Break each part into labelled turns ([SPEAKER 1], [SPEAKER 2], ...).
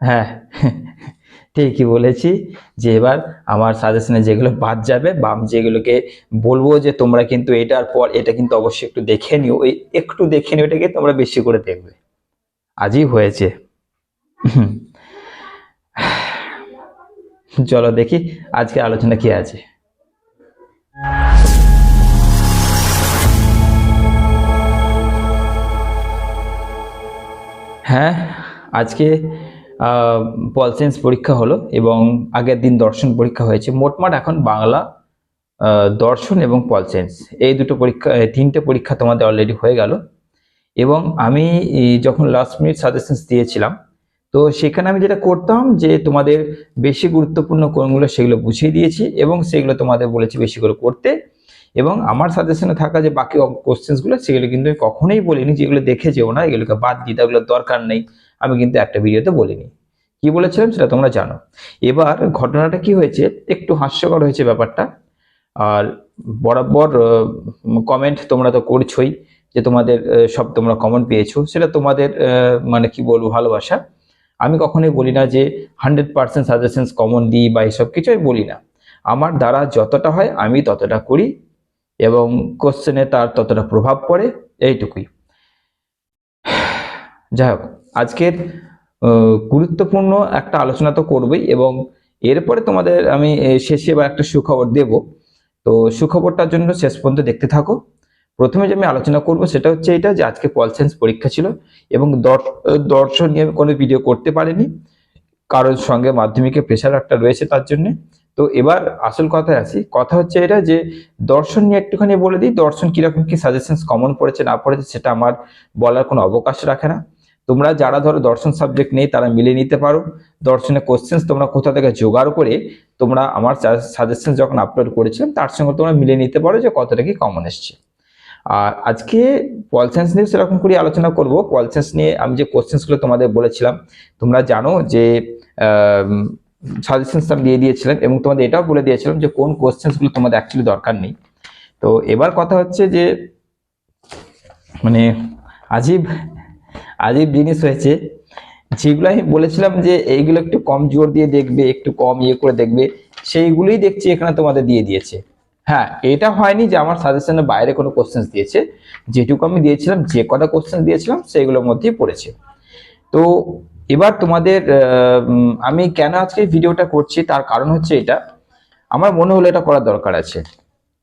[SPEAKER 1] হ্যাঁ ঠিকই বলেছি যে এবার আমার সাজেশনে যেগুলো বাদ যাবে বা আমি যেগুলোকে বলব যে তোমরা কিন্তু এটার পর এটা কিন্তু অবশ্যই একটু দেখে নিও ওই একটু দেখে নিও এটাকে তোমরা বেশি করে দেখবে। আজই হয়েছে। চলো দেখি আজকে আলোচনা কি আছে। হ্যাঁ আজকে পল পরীক্ষা হলো এবং আগের দিন দর্শন পরীক্ষা হয়েছে। মোটমাট এখন বাংলা দর্শন এবং পল এই দুটো পরীক্ষা তিনটে পরীক্ষা তোমাদের অলরেডি হয়ে গেল। এবং আমি যখন লাস্ট মিনিট সাজেশনস দিয়েছিলাম, তো সেখানে আমি যেটা করতাম যে তোমাদের বেশি গুরুত্বপূর্ণ কোনগুলো সেগুলো বুঝিয়ে দিয়েছি এবং সেগুলো তোমাদের বলেছি বেশি করে করতে। এবং আমার সাজেশনে থাকা যে বাকি কোশ্চেন্সগুলো সেগুলো কিন্তু আমি কখনোই বলিনি। যেগুলো দেখে যেও না, এগুলোকে বাদ এগুলো দরকার নেই। আমি কিন্তু একটা ভিডিওতে বলিনি। কি বলেছিলাম সেটা তোমরা জানো। এবার ঘটনাটা কি হয়েছে, একটু হাস্যকর হয়েছে ব্যাপারটা। আর বরাবর কমেন্ট তোমরা তো করছোই যে তোমাদের সব তোমরা কমেন্ট পেয়েছ। সেটা তোমাদের মানে কি বলব, ভালোবাসা। আমি কখনোই বলি না যে হান্ড্রেড পার্সেন্ট সাজেশনস কমন দিই বা এইসব কিছু আমি বলি না। আমার দ্বারা যতটা হয় আমি ততটা করি এবং কোশ্চেনে তার ততটা প্রভাব পড়ে, এইটুকুই। যাই হোক আজকের গুরুত্বপূর্ণ একটা আলোচনা তো করবই এবং এরপরে তোমাদের আমি শেষে এবার একটা সুখবর দেব। তো সুখবরটার জন্য শেষ পর্যন্ত দেখতে থাকো। প্রথমে যে আমি আলোচনা করব সেটা হচ্ছে এটা যে আজকে পল সায়েন্স পরীক্ষা ছিল এবং দর- দর্শন নিয়ে কোনো ভিডিও করতে পারিনি। কারোর সঙ্গে মাধ্যমিকে প্রেশার একটা রয়েছে তার জন্য। তো এবার আসল কথায় আসি। কথা হচ্ছে এটা যে দর্শন নিয়ে একটুখানি বলে দিই, দর্শন কীরকম কি সাজেশনস কমন পড়েছে না পড়েছে সেটা আমার বলার কোনো অবকাশ রাখে না। তোমরা যারা ধরো দর্শন সাবজেক্ট নেই, তারা মিলে নিতে পারো। দর্শনের কোশ্চেন্স তোমরা কোথা থেকে জোগাড় করে তোমরা আমার সাজেশন যখন আপলোড করেছিলাম, তার সঙ্গে তোমরা মিলে নিতে পারো যে কতটা কি কমন এসছে। আর আজকে পল সায়েন্স নিয়ে সেরকম করে আলোচনা করব। পল সায়েন্স নিয়ে আমি যে কোশ্চেন্সগুলো তোমাদের বলেছিলাম, তোমরা জানো যে সাজেশনস আমি দিয়ে দিয়েছিলাম এবং তোমাদের এটাও বলে দিয়েছিলাম যে কোন কোশ্চেন্সগুলো তোমাদের অ্যাকচুয়ালি দরকার নেই। তো এবার কথা হচ্ছে যে মানে আজীব আজীব জিনিস হয়েছে। যেগুলো আমি বলেছিলাম যে এইগুলো একটু কম জোর দিয়ে দেখবে, একটু কম ইয়ে করে দেখবে, সেইগুলোই দেখছি এখানে তোমাদের দিয়ে দিয়েছে। হ্যাঁ এটা হয়নি যে আমার সাজেশনের বাইরে কোনো কোশ্চেন্স দিয়েছে। যেটুকু আমি দিয়েছিলাম, যে কটা কোশ্চেন দিয়েছিলাম, সেইগুলোর মধ্যেই পড়েছে। তো এবার তোমাদের আমি কেন আজকে ভিডিওটা করছি? তার কারণ হচ্ছে এটা। আমার মনে হলো এটা করার দরকার আছে।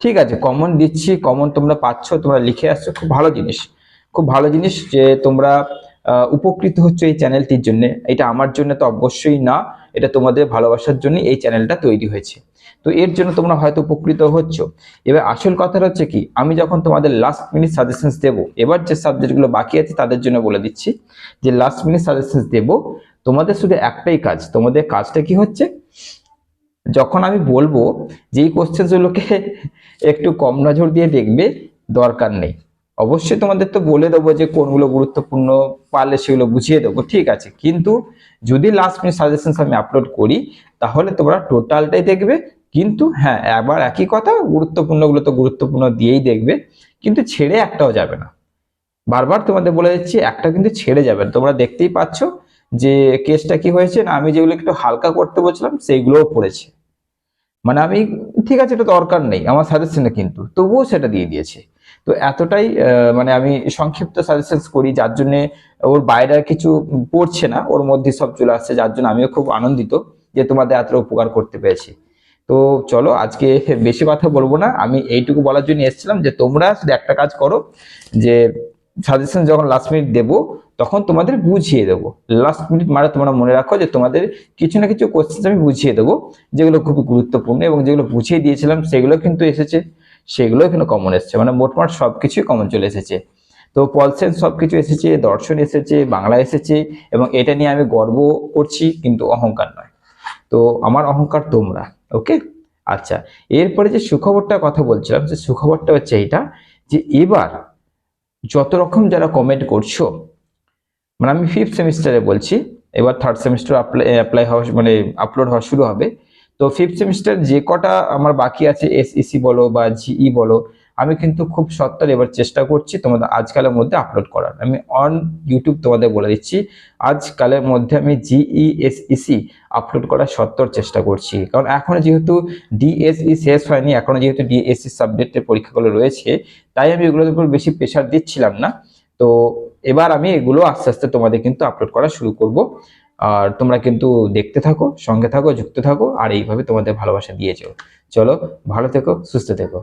[SPEAKER 1] ঠিক আছে কমন দিচ্ছি কমন তোমরা পাচ্ছ, তোমরা লিখে আসছো, খুব ভালো জিনিস। খুব ভালো জিনিস যে তোমরা উপকৃত হচ্ছে এই চ্যানেলটির জন্য। এটা আমার জন্য তো অবশ্যই না, এটা তোমাদের ভালোবাসার জন্য এই চ্যানেলটা তৈরি হয়েছে। তো এর জন্য তোমরা হয়তো উপকৃত হচ্ছ। এবার আসল কথাটা হচ্ছে কি, আমি যখন তোমাদের লাস্ট মিনিট সাজেশনস দেবো, এবার যে সাবজেক্টগুলো বাকি আছে তাদের জন্য বলে দিচ্ছি, যে লাস্ট মিনিট সাজেশনস দেব, তোমাদের শুধু একটাই কাজ, তোমাদের কাজটা কি হচ্ছে? যখন আমি বলব যে এই কোশ্চেনগুলোকে একটু কম নজর দিয়ে দেখবে, দরকার নেই। অবশ্যই তোমাদের তো বলে দেবো যে কোনগুলো গুরুত্বপূর্ণ, পারলে সেগুলো বুঝিয়ে দেবো, ঠিক আছে। কিন্তু যদি লাস্ট মিনিট সাজেশনস আমি আপলোড করি, তাহলে তোমরা টোটালটাই দেখবে। কিন্তু হ্যাঁ একবার একই কথা, গুরুত্বপূর্ণগুলো তো গুরুত্বপূর্ণ দিয়েই দেখবে। কিন্তু ছেড়ে একটাও যাবে না। বারবার তোমাদের বলে দিচ্ছি, একটা কিন্তু ছেড়ে যাবে তোমরা দেখতেই পাচ্ছ যে কেসটা কি হয়েছে না, আমি যেগুলো একটু হালকা করতে বলছিলাম, সেইগুলোও পড়েছে। মানে আমি ঠিক আছে, এটা দরকার নেই, আমার সাজেশনে কিন্তু। তবুও সেটা দিয়ে দিয়েছে। তো এতটাই মানে আমি সংক্ষিপ্ত সাজেশনস করি, যার জন্য ওর বাইরে কিছু পড়ছে না, ওর মধ্যে সব চলে আসছে, যার জন্য আমিও খুব আনন্দিত যে তোমাদের এতটা উপকার করতে পেরেছি। তো চলো, আজকে বেশি কথা বলব না, আমি এইটুকু বলার জন্য এসেছিলাম যে তোমরা শুধু একটা কাজ করো, যে সাজেশন যখন লাস্ট মিনিট দেবো, তখন তোমাদের বুঝিয়ে দেবো। লাস্ট মিনিট মানে তোমরা মনে রাখো যে তোমাদের কিছু না কিছু কোশ্চেন আমি বুঝিয়ে দেবো, যেগুলো খুবই গুরুত্বপূর্ণ এবং যেগুলো বুঝিয়ে দিয়েছিলাম, সেগুলো কিন্তু এসেছে। সেগুলো কিন্তু কমন এসেছে। মানে মোটমাট সব কিছুই কমন চলে এসেছে। তো পলসেন সব কিছু এসেছে, দর্শন এসেছে, বাংলা এসেছে এবং এটা নিয়ে আমি গর্ব করছি, কিন্তু অহংকার নয়। তো আমার অহংকার তোমরা ওকে আচ্ছা এরপরে যে সুখবরটার কথা বলছিলাম, যে সুখবরটা হচ্ছে এইটা, যে এবার যত রকম যারা কমেন্ট করছ মানে আমি ফিফথ সেমিস্টারে বলছি, এবার থার্ড সেমিস্টার অ্যাপ্লাই অ্যাপ্লাই হওয়া মানে আপলোড হওয়া শুরু হবে। তো ফিফথ সেমিস্টার যে কটা আমার বাকি আছে এসইসি বলো বা জিই বলো আমি কিন্তু খুব সত্তর এবার চেষ্টা করছি তোমাদের আজকালের মধ্যে আপলোড করার। আমি অন ইউটিউব তোমাদের বলে দিচ্ছি, আজকালের মধ্যে আমি জিইএসইসি আপলোড করার সত্তর চেষ্টা করছি। কারণ এখনও যেহেতু ডিএসই শেষ হয়নি, এখনও যেহেতু ডিএসসি সাবজেক্টের পরীক্ষাগুলো রয়েছে, তাই আমি এগুলোর উপর বেশি প্রেশার দিচ্ছিলাম না। তো এবার আমি এগুলো আস্তে আস্তে তোমাদের কিন্তু আপলোড করা শুরু করব। আর তোমরা কিন্তু দেখতে থাকো, সঙ্গে থাকো, যুক্ত থাকো, আর এইভাবে তোমাদের ভালোবাসা দিয়ে চলো, ভালো থেকো, সুস্থ থেকো।